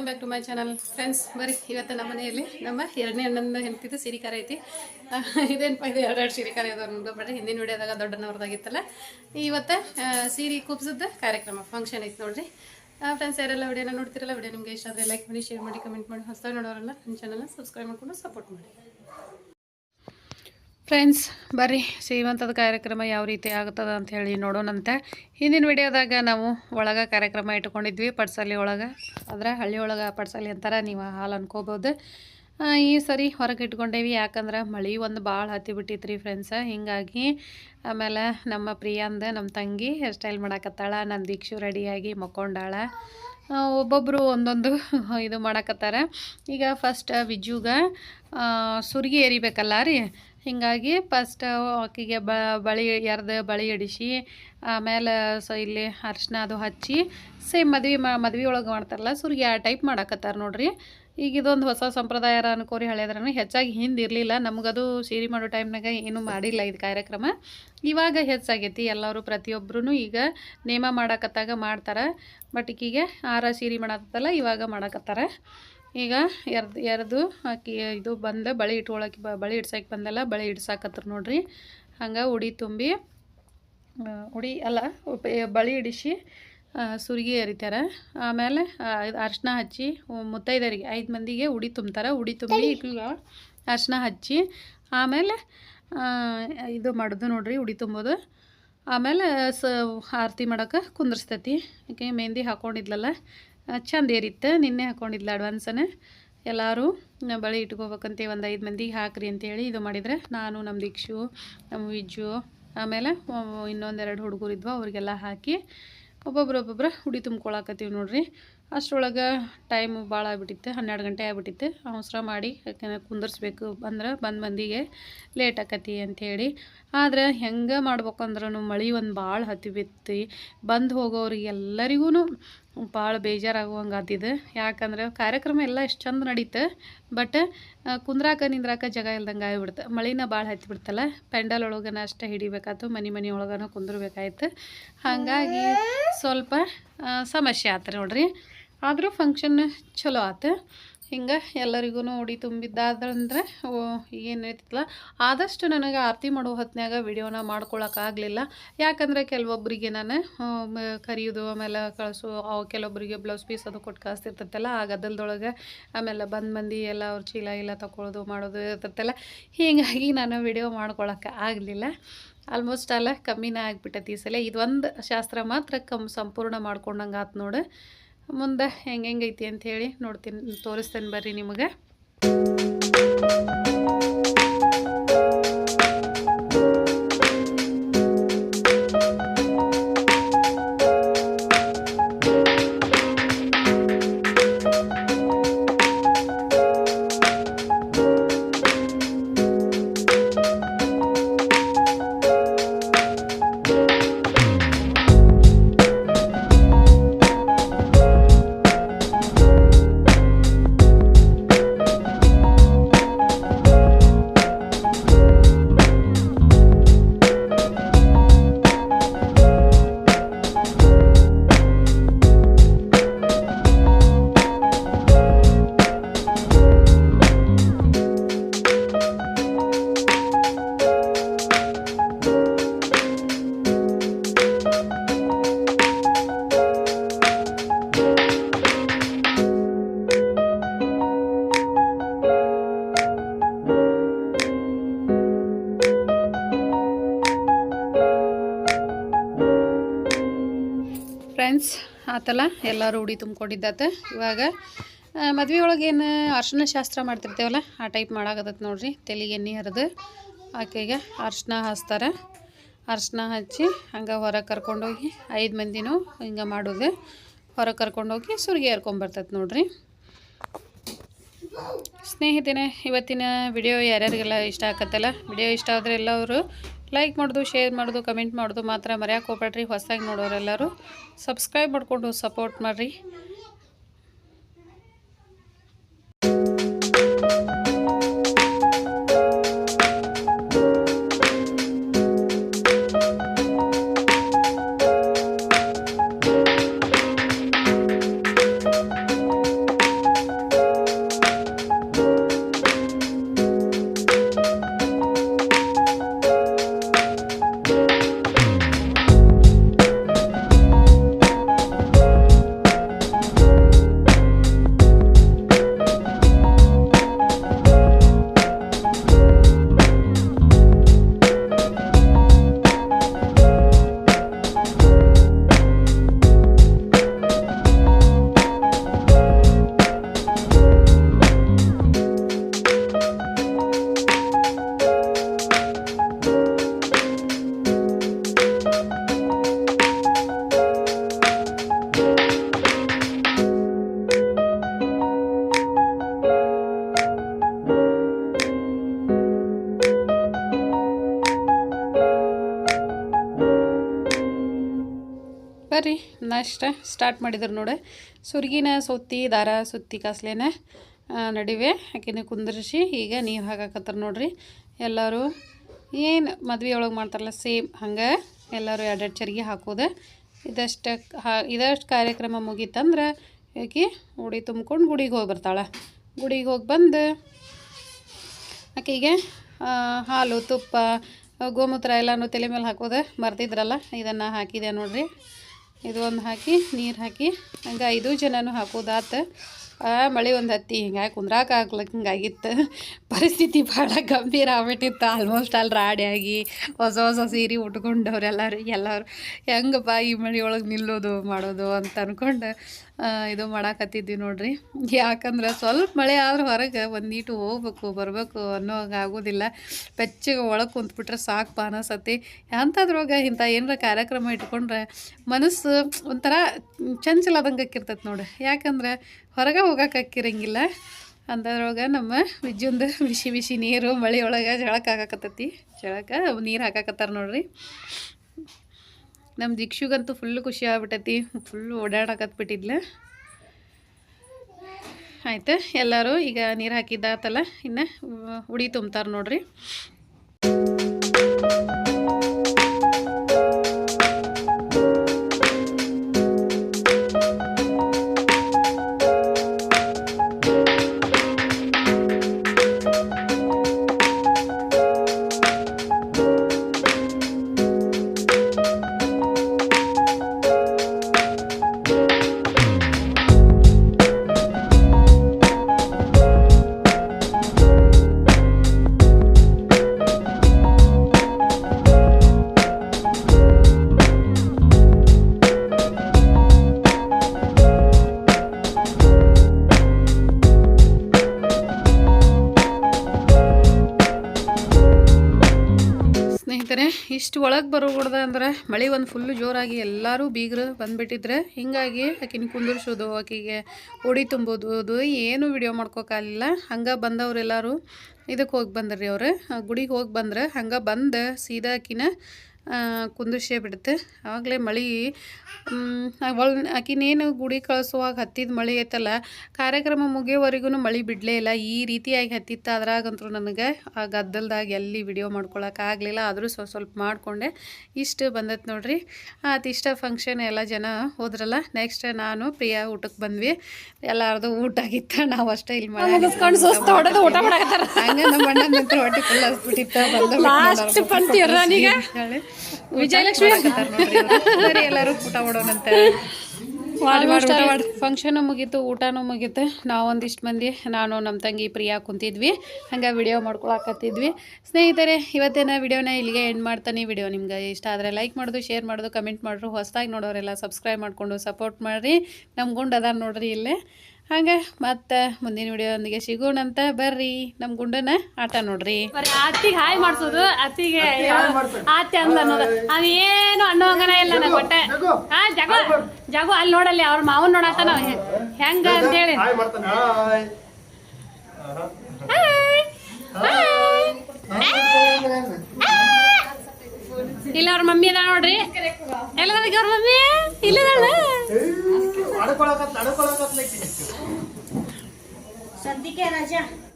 Welcome back to my channel friends ಬರೀ ಇವತ್ತು ನಮ್ಮ ಮನೆಯಲ್ಲಿ ನಮ್ಮ ಎರಡನೇ ಅಣ್ಣನ ಹೆಂಡ್ತಿದ್ದು ಸಿರಿಕಾರ ಐತಿ. ಇದೇನು ಇದು ಎರಡೆರಡು ಸಿರಿಕಾರ ಇದಾವೆ ಬರೀ ಹಿಂದಿನ ವಿಡಿಯೋದಾಗ ದೊಡ್ಡನವ್ರದಾಗಿತ್ತಲ್ಲ ಇವತ್ತು ಇವತ್ತ ಸೀರೆ ಕುಬ್ಸದ ಕಾರ್ಯಕ್ರಮ ಫಂಕ್ಷನ್ ಐತಿ ನೋಡ್ರಿ. ಫ್ರೆಂಡ್ಸ್ ಯಾರೆಲ್ಲ ವಿಡಿಯೋನ ನೋಡ್ತಿರಲ್ಲ, ವಿಡಿಯೋ ನಿಮಗೆ ಇಷ್ಟ ಆದರೆ ಲೈಕ್ ಮಾಡಿ ಶೇರ್ ಮಾಡಿ ಕಮೆಂಟ್ ಮಾಡಿ ಹೊಸ ನೋಡೋರಲ್ಲ ನನ್ನ ಚಾನಲ್ನ ಸಬ್ಸ್ಕ್ರೈಬ್ ಮಾಡ್ಕೊಂಡು ಸಪೋರ್ಟ್ ಮಾಡಿ. ಫ್ರೆಂಡ್ಸ್, ಬರ್ರಿ. ಶ್ರೀಮಂತದ ಕಾರ್ಯಕ್ರಮ ಯಾವ ರೀತಿ ಆಗುತ್ತದೆ ಅಂತ ಹೇಳಿ ನೋಡೋಣಂತೆ. ಹಿಂದಿನ ವಿಡಿಯೋದಾಗ ನಾವು ಒಳಗೆ ಕಾರ್ಯಕ್ರಮ ಇಟ್ಕೊಂಡಿದ್ವಿ ಪಡ್ಸಲಿ ಒಳಗೆ. ಅಂದ್ರೆ ಹಳ್ಳಿ ಒಳಗೆ ಪಡ್ಸಲಿ ಅಂತಾರೆ, ನೀವು ಹಾಲು ಅನ್ಕೋಬೋದು. ಈ ಸರಿ ಹೊರಗೆ ಇಟ್ಕೊಂಡೇವಿ. ಯಾಕಂದ್ರೆ ಮಳೆ ಒಂದು ಭಾಳ ಹತ್ತಿ ಬಿಟ್ಟಿತ್ತು ರೀ ಫ್ರೆಂಡ್ಸ. ಹಿಂಗಾಗಿ ಆಮೇಲೆ ನಮ್ಮ ಪ್ರಿಯಾಂದ, ನಮ್ಮ ತಂಗಿ ಹೇರ್ ಸ್ಟೈಲ್ ಮಾಡಾಕತ್ತಾಳ. ನನ್ನ ದೀಕ್ಷು ರೆಡಿಯಾಗಿ ಮಕ್ಕೊಂಡಾಳ. ಒಬ್ಬೊಬ್ಬರು ಒಂದೊಂದು ಇದು ಮಾಡಕತ್ತಾರ. ಈಗ ಫಸ್ಟ್ ವಿಜುಗ ಸುರಿಗೆ ಎರಿಬೇಕಲ್ಲ ರೀ? ಹಿಂಗಾಗಿ ಫಸ್ಟ್ ಆಕಿಗೆ ಬಳಿ ಎರ್ದು ಬಳಿ ಇಡಿಸಿ ಆಮೇಲೆ ಸೊ ಇಲ್ಲಿ ಅರ್ಶಿನ ಅದು ಹಚ್ಚಿ ಸೇಮ್ ಮದ್ವೆ ಮದ್ವೆ ಒಳಗೆ ಮಾಡ್ತಾರಲ್ಲ, ಸುರ್ಗಿ ಆ ಟೈಪ್ ಮಾಡಕತ್ತಾರ ನೋಡ್ರಿ. ಈಗ ಇದೊಂದು ಹೊಸ ಸಂಪ್ರದಾಯ ಅನ್ಕೋರಿ ಹೇಳಿದ್ರೂ ಹೆಚ್ಚಾಗಿ ಹಿಂದೆ ಇರಲಿಲ್ಲ, ನಮಗದು ಸೀರೆ ಮಾಡೋ ಟೈಮ್ನಾಗ ಏನೂ ಮಾಡಿಲ್ಲ ಇದು ಕಾರ್ಯಕ್ರಮ. ಇವಾಗ ಹೆಚ್ಚಾಗೈತಿ, ಎಲ್ಲರೂ ಪ್ರತಿಯೊಬ್ಬರೂ ಈಗ ನೇಮ ಮಾಡಾಕತ್ತಾಗ ಮಾಡ್ತಾರೆ, ಬಟ್ ಈಕಿಗೆ ಆರ ಸೀರೆ ಮಾಡತ್ತಲ್ಲ ಇವಾಗ ಮಾಡಾಕತ್ತಾರ. ಈಗ ಎರ್ದು ಎರ್ದು ಆಕಿ ಇದು ಬಂದ ಬಳೆ ಇಟ್ಕೊಳಕ್ಕೆ ಬಳೆ ಇಡ್ಸಕ್ಕೆ ಬಂದಲ್ಲ ಬಳೆ ಇಡ್ಸಾಕತ್ರ ನೋಡ್ರಿ. ಹಂಗೆ ಉಡಿ ತುಂಬಿ ಉಡಿ ಅಲ್ಲ ಬಳೆ ಇಡಿಸಿ ಸುರಿಗೆ ಎರಿತಾರೆ. ಆಮೇಲೆ ಅರ್ಶಿನ ಹಚ್ಚಿ ಮುತ್ತೈದರಿಗೆ ಐದು ಮಂದಿಗೆ ಉಡಿ ತುಂಬ್ತಾರೆ. ಉಡಿ ತುಂಬಿ ಈಗ ಅರ್ಶಿನ ಹಚ್ಚಿ ಆಮೇಲೆ ಇದು ಮಾಡೋದು ನೋಡ್ರಿ ಉಡಿ ತುಂಬೋದು. ಆಮೇಲೆ ಸ ಆರತಿ ಮಾಡೋಕೆ ಕುಂದ್ರಸ್ತೈತಿ. ಯಾಕೆ ಮೆಹಂದಿ ಹಾಕ್ಕೊಂಡಿದ್ಲಲ್ಲ ಚಂದ ಏರಿತ್ತು. ನಿನ್ನೆ ಹಾಕ್ಕೊಂಡಿದ್ಲ ಅಡ್ವಾನ್ಸನ್ನು. ಎಲ್ಲರೂ ಬಳಿ ಇಟ್ಕೋಬೇಕಂತೆ ಒಂದು ಐದು ಮಂದಿಗೆ ಹಾಕ್ರಿ ಅಂತೇಳಿ ಇದು ಮಾಡಿದ್ರೆ ನಾನು ನಮ್ಮ ದೀಕ್ಷು ನಮ್ಮ ವಿಜ್ಜು, ಆಮೇಲೆ ಇನ್ನೊಂದೆರಡು ಹುಡುಗರು ಇದ್ವು, ಅವ್ರಿಗೆಲ್ಲ ಹಾಕಿ ಒಬ್ಬೊಬ್ರು ಒಬ್ಬೊಬ್ರು ಹುಡಿ ತುಂಬ್ಕೊಳಕತ್ತೀವಿ ನೋಡ್ರಿ. ಅಷ್ಟರೊಳಗೆ ಟೈಮ್ ಭಾಳ ಆಗ್ಬಿಟ್ಟಿತ್ತು, ಹನ್ನೆರಡು ಗಂಟೆ ಆಗ್ಬಿಟ್ಟಿತ್ತು. ಅವಸರ ಮಾಡಿ ಯಾಕಂದ್ರೆ ಕುಂದರ್ಸ್ಬೇಕು ಅಂದ್ರೆ ಬಂದು ಮಂದಿಗೆ ಲೇಟ್ ಆಕತಿ ಅಂಥೇಳಿ ಆದ್ರೆ ಹೆಂಗೆ ಮಾಡ್ಬೇಕಂದ್ರೂ ಮಳೆ ಒಂದು ಭಾಳ ಹತ್ತಿ ಬಿತ್ತಿ. ಬಂದು ಹೋಗೋರಿಗೆ ಎಲ್ಲರಿಗೂ ಭಾಳ ಬೇಜಾರಾಗುವಂಗೆ ಆತಿದ್ದು ಯಾಕಂದ್ರೆ ಕಾರ್ಯಕ್ರಮ ಎಲ್ಲ ಎಷ್ಟು ಚಂದ ನಡೀತು, ಬಟ್ ಕುಂದ್ರಾಕ ನಿಂದ್ರಾಕ ಜಾಗ ಇಲ್ದಂಗೆ ಆಗಿಬಿಡ್ತು. ಮಳಿನ ಭಾಳ ಹತ್ತಿ ಬಿಡ್ತಲ್ಲ ಪೆಂಡಲ್ ಒಳಗನ ಅಷ್ಟೇ ಹಿಡಿಬೇಕಾಯ್ತು ಮನೆ ಮನೆ ಒಳಗನ ಕುಂದ್ರಬೇಕಾಯ್ತು. ಹಾಗಾಗಿ ಸ್ವಲ್ಪ ಸಮಸ್ಯೆ ಆತು ನೋಡ್ರಿ. ಆದರೂ ಫಂಕ್ಷನ್ ಚಲೋ ಆತು. ಹಿಂಗೆ ಎಲ್ಲರಿಗೂ ಉಡಿ ತುಂಬಿದ್ದಾದ್ರಂದ್ರೆ ಏನು ಐತಿಲ್ಲ ಆದಷ್ಟು ನನಗೆ ಆರತಿ ಮಾಡೋ ಹೊತ್ತಿನಾಗ ವಿಡಿಯೋನ ಮಾಡ್ಕೊಳಕ್ಕಾಗಲಿಲ್ಲ. ಯಾಕಂದರೆ ಕೆಲವೊಬ್ಬರಿಗೆ ನಾನು ಕರೆಯೋದು ಕರಿಯೋದು, ಆಮೇಲೆ ಕಳಿಸು, ಅವು ಕೆಲವೊಬ್ಬರಿಗೆ ಬ್ಲೌಸ್ ಪೀಸ್ ಅದು ಕೊಟ್ಟು ಕಳಿಸ್ತಿರ್ತೈತಲ್ಲ ಆ ಗದ್ದಲದೊಳಗೆ ಆಮೇಲೆ ಬಂದು ಮಂದಿ ಎಲ್ಲ ಅವ್ರ ಚೀಲ ಇಲ್ಲ ತಗೊಳ್ಳೋದು ಮಾಡೋದು ಇರ್ತೈತಲ್ಲ, ಹೀಗಾಗಿ ನಾನು ವಿಡಿಯೋ ಮಾಡ್ಕೊಳಕ್ಕೆ ಆಗಲಿಲ್ಲ ಆಲ್ಮೋಸ್ಟ್ ಅಲ್ಲ, ಕಮ್ಮಿನೇ ಆಗಿಬಿಟ್ಟೈತಿ ಈ ಸಲ. ಇದೊಂದು ಶಾಸ್ತ್ರ ಮಾತ್ರ ಕಮ್, ಸಂಪೂರ್ಣ ಮಾಡ್ಕೊಂಡಂಗೆ ಆತು ನೋಡು. ಮುಂದೆ ಹೆಂಗೆ ಹೆಂಗೈತಿ ಅಂಥೇಳಿ ನೋಡ್ತೀನಿ ತೋರಿಸ್ತೇನೆ ಬರ್ರಿ ನಿಮಗೆ. ಆತಲ್ಲ ಎಲ್ಲರೂ ಉಡಿ ತುಂಬ್ಕೊಂಡಿದ್ದಾತ ಇವಾಗ ಮದ್ವೆ ಒಳಗೆ ಏನು ಅರ್ಶಿನ ಶಾಸ್ತ್ರ ಮಾಡ್ತಿರ್ತೇವಲ್ಲ, ಆ ಟೈಪ್ ಮಾಡಾಕತ್ತೈತೆ ನೋಡ್ರಿ, ತೆಲಿಗೆ ಎಣ್ಣೆ ಹರಿದು, ಆಕೆಗೆ ಅರ್ಶಿನ ಹಚ್ತಾರೆ ಅರ್ಶಿನ ಹಚ್ಚಿ ಹಂಗೆ ಹೊರಗೆ ಕರ್ಕೊಂಡೋಗಿ, ಐದು ಮಂದಿನೂ ಹಿಂಗೆ ಮಾಡೋದು. ಹೊರಗೆ ಕರ್ಕೊಂಡೋಗಿ ಸುರ್ಗಿ ಹರ್ಕೊಂಬರ್ತೈತೆ ನೋಡ್ರಿ. ಸ್ನೇಹಿತನೇ, ಇವತ್ತಿನ ವಿಡಿಯೋ ಯಾರ್ಯಾರಿಗೆಲ್ಲ ಇಷ್ಟ ಆಗತ್ತಲ್ಲ ವಿಡಿಯೋ ಇಷ್ಟ ಆದರೆ ಎಲ್ಲವರು ಲೈಕ್ ಮಾಡೋದು ಶೇರ್ ಮಾಡೋದು ಕಮೆಂಟ್ ಮಾಡೋದು ಮಾತ್ರ ಮರ್ಯಾಕೆ ಹೋಗ್ಬೇಡ್ರಿ. ಹೊಸದಾಗಿ ನೋಡೋರೆಲ್ಲರೂ ಸಬ್ಸ್ಕ್ರೈಬ್ ಮಾಡಿಕೊಂಡು ಸಪೋರ್ಟ್ ಮಾಡಿರಿ. ನಾಷ್ಟ ಸ್ಟಾರ್ಟ್ ಮಾಡಿದ್ರು ನೋಡಿ. ಸುರ್ಗಿನ ಸುತ್ತಿ, ದಾರ ಸುತ್ತಿ ಕಾಸ್ಲೇನ ನಡಿವೆ ಆಕಿನ ಕುಂದರ್ಸಿ ಈಗ ನೀರು ಹಾಕಾಕತ್ತಾರ ನೋಡ್ರಿ. ಎಲ್ಲರೂ ಏನು ಮದ್ವೆ ಒಳಗೆ ಮಾಡ್ತಾರಲ್ಲ ಸೇಮ್ ಹಂಗೆ ಎಲ್ಲರೂ ಎರಡೆರಡು ಚರಿಗೆ ಹಾಕೋದು. ಇದಷ್ಟು ಹಾ, ಇದಷ್ಟು ಕಾರ್ಯಕ್ರಮ ಮುಗೀತಂದ್ರೆ ಆಕೆ ಉಡಿ ತುಂಬ್ಕೊಂಡು ಗುಡಿಗೆ ಹೋಗಿ ಬರ್ತಾಳೆ. ಗುಡಿಗೆ ಹೋಗಿ ಬಂದು ಆಕೆಗೆ ಹಾಲು, ತುಪ್ಪ, ಗೋಮೂತ್ರ ಎಲ್ಲನೂ ತಲೆ ಮೇಲೆ ಹಾಕೋದು. ಮರ್ತಿದ್ರಲ್ಲ ಇದನ್ನು ಹಾಕಿದೆ ನೋಡ್ರಿ. ಇದು ಒಂದು ಹಾಕಿ, ನೀರು ಹಾಕಿ, ಹಂಗೆ ಐದು ಜನನೂ ಹಾಕೋದಾತ. ಮಳೆ ಒಂದು ಹತ್ತಿ ಹಿಂಗಾಗಿ ಕುಂದ್ರಾಕ ಆಗ್ಲಕ್ಕೆ ಹಿಂಗಾಗಿತ್ತು. ಪರಿಸ್ಥಿತಿ ಭಾಳ ಗಂಭೀರ ಆಗ್ಬಿಟ್ಟಿತ್ತು. ಆಲ್ಮೋಸ್ಟ್ ಅಲ್ಲಿ ರಾಡಿಯಾಗಿ ಹೊಸ ಹೊಸ ಸೀರೆ ಉಟ್ಕೊಂಡವ್ರು ಎಲ್ಲರು, ಹೆಂಗಪ್ಪ ಈ ಮಳೆ ಒಳಗೆ ನಿಲ್ಲೋದು, ಮಾಡೋದು? ಅಂತ ಅಂದ್ಕೊಂಡು ಇದು ಮಾಡಾಕತ್ತಿದ್ವಿ ನೋಡ್ರಿ. ಯಾಕಂದ್ರೆ ಸ್ವಲ್ಪ ಮಳೆ ಆದ್ರೆ ಹೊರಗೆ ಒಂದೀಟು ಹೋಗ್ಬೇಕು, ಬರಬೇಕು ಅನ್ನೋ ಹಂಗೆ ಆಗೋದಿಲ್ಲ. ಬೆಚ್ಚಗೆ ಒಳಗೆ ಕುಂತ್ಬಿಟ್ರೆ ಸಾಕು ಅನಸತಿ ಅಂಥದ್ರೊಳಗೆ ಇಂಥ ಏನರ ಕಾರ್ಯಕ್ರಮ ಇಟ್ಕೊಂಡ್ರೆ ಮನಸ್ಸು ಒಂಥರ ಚಂಚಲಾದಂಗೆ ಆಕಿರ್ತೈತೆ ನೋಡಿ. ಯಾಕಂದ್ರೆ ಹೊರಗೆ ಹೋಗಕ್ಕೆ ಅಕ್ಕಿರಂಗಿಲ್ಲ. ಅಂದ್ರೊಳಗೆ ನಮ್ಮ ವಿಜ್ಜುಂದು ಬಿಸಿ ಬಿಸಿ ನೀರು ಮಳೆ ಒಳಗೆ ಜಳಕ್ಕೆ ಹಾಕಾಕತ್ತೈತಿ ಜಳಕ್ಕೆ ನೀರು ಹಾಕಾಕತ್ತಾರ ನೋಡ್ರಿ. ನಮ್ಮ ದಿಕ್ಷುಗಂತೂ ಫುಲ್ ಖುಷಿ ಆಗ್ಬಿಟ್ಟೈತಿ. ಫುಲ್ ಓಡಾಡಕತ್ಬಿಟ್ಟಿದ್ಲ ಆಯ್ತು, ಎಲ್ಲರೂ ಈಗ ನೀರು ಹಾಕಿದ್ದಾತಲ್ಲ ಇನ್ನು ಉಡಿ ತುಂಬ್ತಾರೆ ನೋಡ್ರಿ. ಇಷ್ಟು ಒಳಗೆ ಬರೋಬಿಡ್ದ ಅಂದ್ರೆ ಮಳೆ ಒಂದು ಫುಲ್ಲು ಜೋರಾಗಿ ಎಲ್ಲರೂ ಬೀಗರು ಬಂದುಬಿಟ್ಟಿದ್ರೆ ಹಿಂಗಾಗಿ ಆಕಿನ ಕುಂದಿರ್ಸೋದು, ಆಕಿಗೆ ಉಡಿ ತುಂಬೋದು ಅದು ಏನು ವಿಡಿಯೋ ಮಾಡ್ಕೋಕಾಗಲಿಲ್ಲ ಹಂಗೆ ಬಂದವರೆಲ್ಲರೂ ಇದಕ್ಕೆ ಹೋಗಿ ಬಂದ್ರಿ ಅವರು. ಗುಡಿಗೆ ಹೋಗಿ ಬಂದ್ರೆ ಹಂಗೆ ಬಂದು ಸೀದಾ ಆಕಿನ ಕುಂದಿರ್ಸೇ ಬಿಡುತ್ತೆ. ಆವಾಗಲೇ ಮಳೆ ಒಳ ಆಕಿನೇನು ಗುಡಿ ಕಳಿಸುವಾಗ ಹತ್ತಿದ ಮಳೆ ಐತಲ್ಲ ಕಾರ್ಯಕ್ರಮ ಮುಗಿಯೋವರೆಗೂ ಮಳೆ ಬಿಡಲೇ ಇಲ್ಲ. ಈ ರೀತಿಯಾಗಿ ಹತ್ತಿತ್ತು ಅದ್ರಾಗಂತೂ ನನಗೆ ಆ ಗದ್ದಲ್ದಾಗ ಎಲ್ಲಿ ವಿಡಿಯೋ ಮಾಡ್ಕೊಳಕ್ಕಾಗಲಿಲ್ಲ ಆದರೂ ಸ್ವಲ್ಪ ಸ್ವಲ್ಪ ಮಾಡಿಕೊಂಡೆ. ಇಷ್ಟು ಬಂದೈತೆ ನೋಡ್ರಿ. ಆತು ಇಷ್ಟ ಫಂಕ್ಷನ್ ಎಲ್ಲ ಜನ ಹೋದ್ರಲ್ಲ ನೆಕ್ಸ್ಟ್ ನಾನು ಪ್ರಿಯಾ ಊಟಕ್ಕೆ ಬಂದ್ವಿ. ಎಲ್ಲಾರ್ದು ಊಟ ಆಗಿತ್ತ ನಾವು ಅಷ್ಟೇ ಇಲ್ಲಿ ಮಾಡಿ ಊಟ ಮಾಡಕತ್ತಾರ. ಹಂಗೆ ನಮ್ಮ ಅಣ್ಣ ನಿಂತ್ರ ಹೊಟ್ಟೆ ಫುಲ್ ಹಸ್ಬಿಟ್ಟಿತ್ತ ಬಂದು ವಿಜಯಲಕ್ಷ್ಮಿ ಸರಿ ಎಲ್ಲರೂ ಊಟ ಮಾಡೋಣಂತ. ಫಂಕ್ಷನು ಮುಗೀತು ಊಟನೂ ಮುಗೀತು. ನಾವು ಒಂದಿಷ್ಟು ಮಂದಿ ನಾನು ನಮ್ಮ ತಂಗಿ ಪ್ರಿಯಾ ಕುಂತಿದ್ವಿ. ಹಂಗೆ ವಿಡಿಯೋ ಮಾಡ್ಕೊಳಕತ್ತಿದ್ವಿ. ಸ್ನೇಹಿತರೆ ಇವತ್ತಿನ ವಿಡಿಯೋನ ಇಲ್ಲಿಗೆ ಎಂಡ್ ಮಾಡ್ತಾನೆ. ವಿಡಿಯೋ ನಿಮ್ಗೆ ಇಷ್ಟ ಆದರೆ ಲೈಕ್ ಮಾಡೋದು ಶೇರ್ ಮಾಡೋದು ಕಮೆಂಟ್ ಮಾಡ್ರು ಹೊಸದಾಗಿ ನೋಡೋರೆಲ್ಲ ಸಬ್ಸ್ಕ್ರೈಬ್ ಮಾಡಿಕೊಂಡು ಸಪೋರ್ಟ್ ಮಾಡಿರಿ. ನಮ್ಮ ಗುಂಡ್ ಅದಾರ ನೋಡ್ರಿ ಇಲ್ಲೇ. ಹಂಗೆ ಮತ್ತೆ ಮುಂದಿನ ವಿಡಿಯೋದೊಂದಿಗೆ ಸಿಗೋಣಂತ ಬರ್ರಿ. ನಮ್ಮ ಗುಂಡನ ಆಟ ನೋಡ್ರಿ. ಬರೀ ಅತ್ತಿಗೆ ಹಾಯ್ ಮಾಡ್ಸೋದು ಅತ್ತಿಗೆ ಆತಿ ಅಂದ ಅನ್ನೋದು. ಅವ್ ಏನು ಅನ್ನೋ ಹಂಗನ ಇಲ್ಲ ನಾ ಕೊಟ್ಟೆ ಹಾ ಜಗ ಜಗು ಅಲ್ಲಿ ನೋಡಲ್ಲಿ ಅವ್ರ ಮಾವನ್ ನೋಡತ್ತ ನಾವ್ ಹೆಂಗ ಅಂತ ಹೇಳಿ ಹಾಯ್ ಮಾಡ್ತಾನೆ. ಹಾಯ್. ಇಲ್ಲ ಅವ್ರ ಮಮ್ಮಿ ಅದ ನೋಡ್ರಿ. ಎಲ್ಲದಕ್ಕೆ ಅವ್ರ ಮಮ್ಮಿ? ಅಡ್ಕೊಳಕತ್ಲೈತಿ ಸದ್ಯಕ್ಕೆ ರಜಾ.